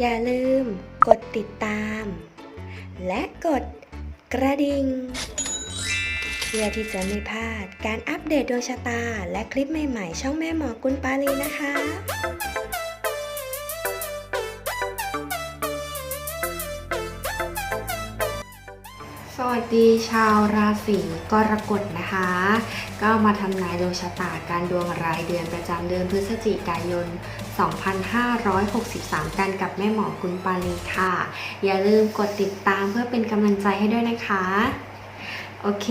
อย่าลืมกดติดตาม และกดกระดิ่งเพื่อที่จะไม่พลาดการอัปเดตดวงชะตา และคลิปใหม่ๆ ช่องแม่หมอกุลปาลีนะคะสวัสดีชาวราศีกรกฎนะคะ ก็มาทำนายดวงชะตาการดวงรายเดือนประจำเดือนพฤศจิกายน 2563 กันกับแม่หมอกุลปาลีค่ะ อย่าลืมกดติดตามเพื่อเป็นกำลังใจให้ด้วยนะคะ โอเค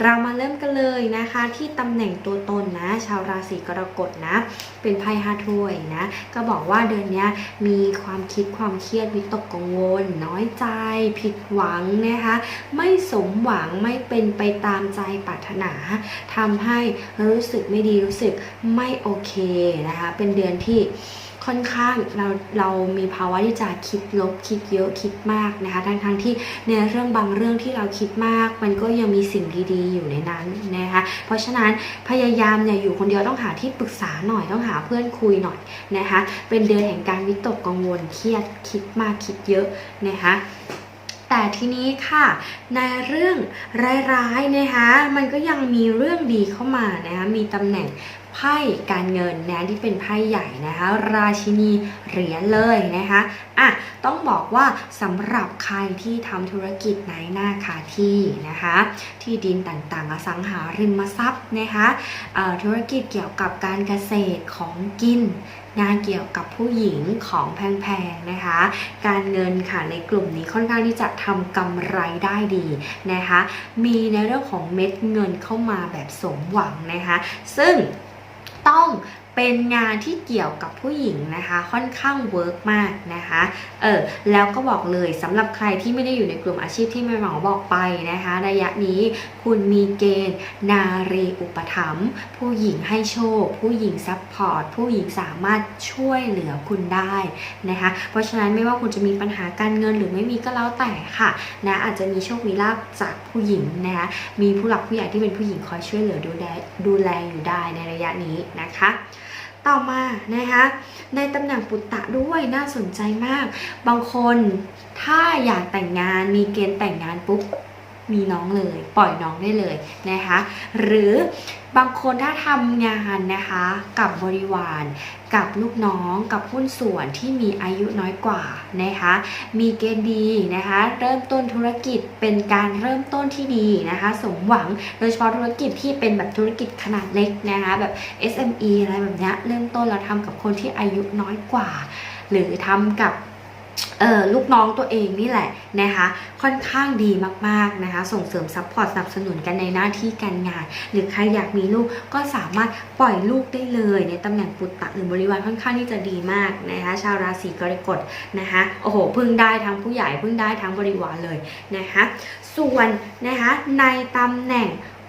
เรามาเริ่มกันเลยนะคะที่ตำแหน่งตัวตนนะ ชาวราศีกรกฎนะ เป็นไพ่ห้าถ้วยนะ ก็บอกว่าเดือนนี้มีความคิดความเครียดวิตกกังวล น้อยใจ ผิดหวังนะคะ ไม่สมหวังไม่เป็นไปตามใจปรารถนาทำให้รู้สึกไม่ดีรู้สึกไม่โอเคนะคะ เป็นเดือนที่ ค่อนข้างเราเรามีภาวะที่จะคิดลบคิดเยอะคิดมากนะคะทั้งทั้งๆที่ในเรื่องบางเรื่องที่เราคิดมาก มันก็ยังมีสิ่งดีๆอยู่ในนั้นนะคะเพราะฉะนั้นพยายามเนี่ยอยู่คนเดียวต้องหาที่ปรึกษาหน่อยต้องหาเพื่อนคุยหน่อยนะคะเป็นเดือนแห่งการวิตกกังวลเครียดคิดมากคิดเยอะนะคะแต่ทีนี้ค่ะในเรื่องร้ายๆนะคะมันก็ยังมีเรื่องดีเข้ามานะคะมีตำแหน่ง ไพ่การเงินนะที่เป็นไพ่ใหญ่นะคะ ราชินีเหรียญเลยนะคะอะต้องบอกว่าสำหรับใครที่ทำธุรกิจในหน้าคาที่นะคะ ที่ดินต่างๆอสังหาริมทรัพย์นะคะธุรกิจเกี่ยวกับการเกษตรของกินงานเกี่ยวกับผู้หญิงของแพงๆนะคะ การเงินค่ะในกลุ่มนี้ค่อนข้างที่จะทำกำไรได้ดีนะคะ มีในเรื่องของเม็ดเงินเข้ามาแบบสมหวังนะคะ ซึ่ง ต้อง เป็นงานที่เกี่ยวกับผู้หญิงนะคะ ค่อนข้างเวิร์กมากนะคะเออแล้วก็บอกเลยสำหรับใครที่ไม่ได้อยู่ในกลุ่มอาชีพที่แม่หมอบอกไปนะคะ ระยะนี้คุณมีเกณฑ์ นารีอุปถัมภ์ผู้หญิงให้โชค ผู้หญิงซัพพอร์ตผู้หญิงสามารถช่วยเหลือคุณได้นะคะเพราะฉะนั้นไม่ว่าคุณจะมีปัญหาการเงินหรือไม่มีก็แล้วแต่ค่ะนะอาจจะมีโชคมีลาภจากผู้หญิงนะคะมีผู้หลักผู้ใหญ่ที่เป็นผู้หญิงคอยช่วยเหลือดูแลดูแลอยู่ได้ในระยะนี้นะคะ ต่อมานะคะในตำแหน่งปุตตะด้วยน่าสนใจมาก บางคนถ้าอยากแต่งงานมีเกณฑ์แต่งงานปุ๊บมีน้องเลยปล่อยน้องได้เลยนะคะ หรือบางคนถ้าทำงานนะคะกับบริวาร กับลูกน้องกับหุ้นส่วนที่มีอายุน้อยกว่านะคะมีเกณฑ์ดีนะคะเริ่มต้นธุรกิจเป็นการเริ่มต้นที่ดีนะคะสมหวังโดยเฉพาะธุรกิจที่เป็นแบบธุรกิจขนาดเล็กนะคะแบบ SME อะไรแบบเนี้ยเริ่มต้นเราทำกับคนที่อายุน้อยกว่า หรือทำกับ ลูกน้องตัวเองนี่แหละนะคะค่อนข้างดีมากๆนะคะส่งเสริมซัพพอร์ตสนับสนุนกันในหน้าที่การงาน หรือใครอยากมีลูกก็สามารถปล่อยลูกได้เลย ในตำแหน่งปุตตะหรือบริวารค่อนข้างที่จะดีมากนะคะชาวราศีกรกฎนะคะโอ้โหพึ่งได้ทั้งผู้ใหญ่พึ่งได้ทั้งบริวารเลยนะคะส่วนนะคะในตำแหน่ง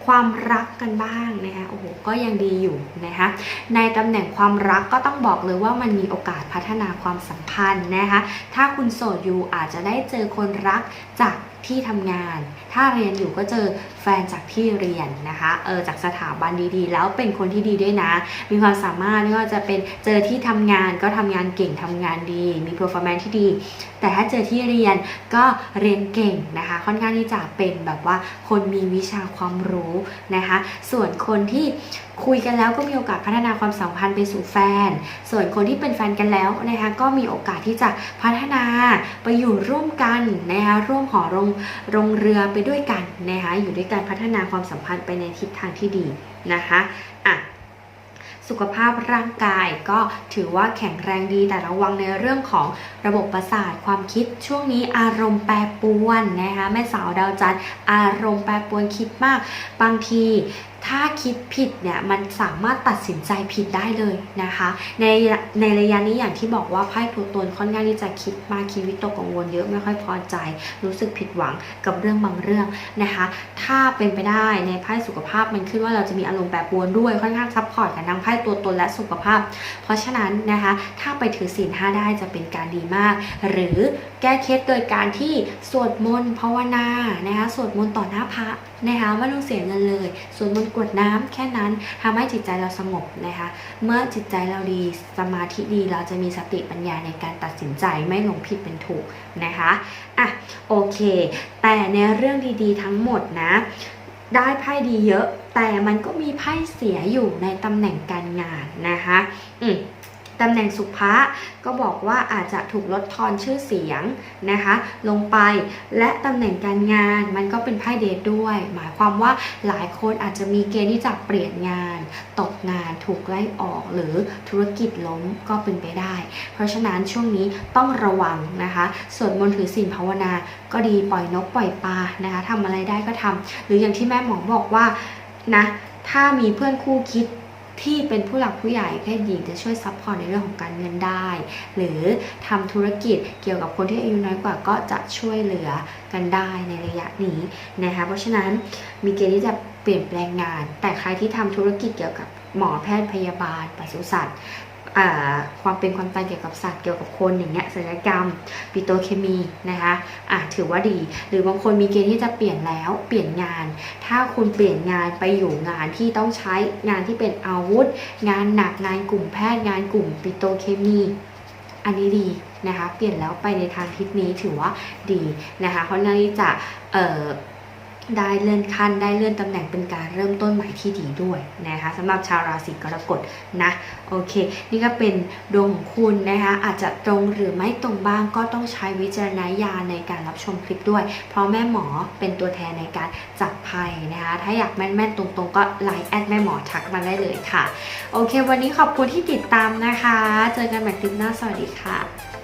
ความรักกันบ้างนะคะโอ้โหก็ยังดีอยู่นะคะในตำแหน่งความรักก็ต้องบอกเลยว่ามันมีโอกาสพัฒนาความสัมพันธ์นะคะถ้าคุณโสดอยู่อาจจะได้เจอคนรักจากที่ทำงาน ถ้าเรียนอยู่ก็เจอแฟนจากที่เรียนนะคะเออจากสถาบันดีๆ แล้วเป็นคนที่ดีด้วยนะ มีความสามารถไม่ว่าจะเป็นเจอที่ทำงานก็ทำงานเก่งทำงานดี มี performance ที่ดี แต่ถ้าเจอที่เรียนก็เรียนเก่งนะคะ ค่อนข้างที่จะเป็นแบบว่าคนมีวิชาความรู้นะคะ ส่วนคนที่คุยกันแล้วก็มีโอกาสพัฒนาความสัมพันธ์ไปสู่แฟน ส่วนคนที่เป็นแฟนกันแล้วนะคะก็มีโอกาสที่จะพัฒนาไปอยู่ร่วมกันนะคะร่วมหอรงรงเรือไปด้วยกันนะคะอยู่ด้วยกันพัฒนาความสัมพันธ์ไปในทิศทางที่ดีนะคะอะสุขภาพร่างกายก็ถือว่าแข็งแรงดีแต่ระวังในเรื่องของระบบประสาทความคิดช่วงนี้อารมณ์แปรปรวนนะคะแม่สาวดาวจันทร์อารมณ์แปรปรวนคิดมาก บางทีถ้าคิดผิดเนี่ยมันสามารถตัดสินใจผิดได้เลยนะคะ ในในระยะนี้อย่างที่บอกว่าไพ่ตัวตนค่อนข้างที่จะคิดมากคิดวิตกกังวลเยอะไม่ค่อยพอใจ รู้สึกผิดหวังกับเรื่องบางเรื่องนะคะ ถ้าเป็นไปได้ในไพ่สุขภาพมันขึ้นว่าเราจะมีอารมณ์แปรปรวนด้วยค่อนข้างซัพพอร์ตกันทั้งไพ่ตัวตนและสุขภาพ เพราะฉะนั้นนะคะถ้าไปถือศีลห้าได้จะเป็นการดีมาก หรือแก้เคล็ดโดยการที่สวดมนต์ภาวนานะคะสวดมนต์ต่อหน้าพระนะคะไม่ต้องเสียเงินเลยสวนมนต์กวดน้ำแค่นั้นทำให้จิตใจเราสงบนะคะ เมื่อจิตใจเราดีสมาธิดีเราจะมีสติปัญญาในการตัดสินใจไม่หลงผิดเป็นถูกนะคะอะโอเค แต่ในเรื่องดีๆทั้งหมดนะได้ไพ่ดีเยอะ แต่มันก็มีไพ่เสียอยู่ในตำแหน่งการงานนะคะ อืม ตำแหน่งสุภะก็บอกว่าอาจจะถูกลดทอนชื่อเสียงนะคะ ลงไปและตำแหน่งการงานมันก็เป็นไพ่เดทด้วย หมายความว่าหลายคนอาจจะมีเกณฑ์ที่จะเปลี่ยนงาน ตกงานถูกไล่ออก หรือธุรกิจล้มก็เป็นไปได้ เพราะฉะนั้นช่วงนี้ต้องระวังนะคะส่วดมนถือศีลภาวนาก็ดีปล่อยนกปล่อยปลานะคะทำอะไรได้ก็ทำหรืออย่างที่แม่หมอบอกว่านะถ้ามีเพื่อนคู่คิด ที่เป็นผู้หลักผู้ใหญ่เพศหญิงจะช่วยซัพพอร์ตในเรื่องของการเงินได้ หรือทำธุรกิจเกี่ยวกับคนที่อายุน้อยกว่าก็จะช่วยเหลือกันได้ในระยะนี้นะคะเพราะฉะนั้นมีเกณฑ์ที่จะเปลี่ยนแปลงงาน แต่ใครที่ทำธุรกิจเกี่ยวกับหมอแพทย์พยาบาลปศุสัตว์ ความเป็นความตายเกี่ยวกับสัตว์เกี่ยวกับคนอย่างเงี้ยศัลยกรรมปิโตเคมีนะคะอะถือว่าดี หรือบางคนมีเกณฑ์ที่จะเปลี่ยนแล้วเปลี่ยนงาน ถ้าคุณเปลี่ยนงานไปอยู่งานที่ต้องใช้งานที่เป็นอาวุธ งานหนักงานกลุ่มแพทย์งานกลุ่มปิโตเคมี อันนี้ดีนะคะ เปลี่ยนแล้วไปในทางทิศนี้ถือว่าดีนะคะเพราะนั่นจะเอ่อ ได้เลื่อนขั้นได้เลื่อนตำแหน่งเป็นการเริ่มต้นใหม่ที่ดีด้วยนะคะสำหรับชาวราศีกรกฎนะโอเค นี่ก็เป็นดวงของคุณนะคะอาจจะตรงหรือไม่ตรงบ้างก็ต้องใช้วิจารณญาณในการรับชมคลิปด้วย เพราะแม่หมอเป็นตัวแทนในการจับไพ่นะคะถ้าอยากแม่นๆตรงๆ ก็ไลน์แอดแม่หมอทักมาได้เลยค่ะ โอเค วันนี้ขอบคุณที่ติดตามนะคะ เจอกันใหม่คลิปหน้าสวัสดีค่ะ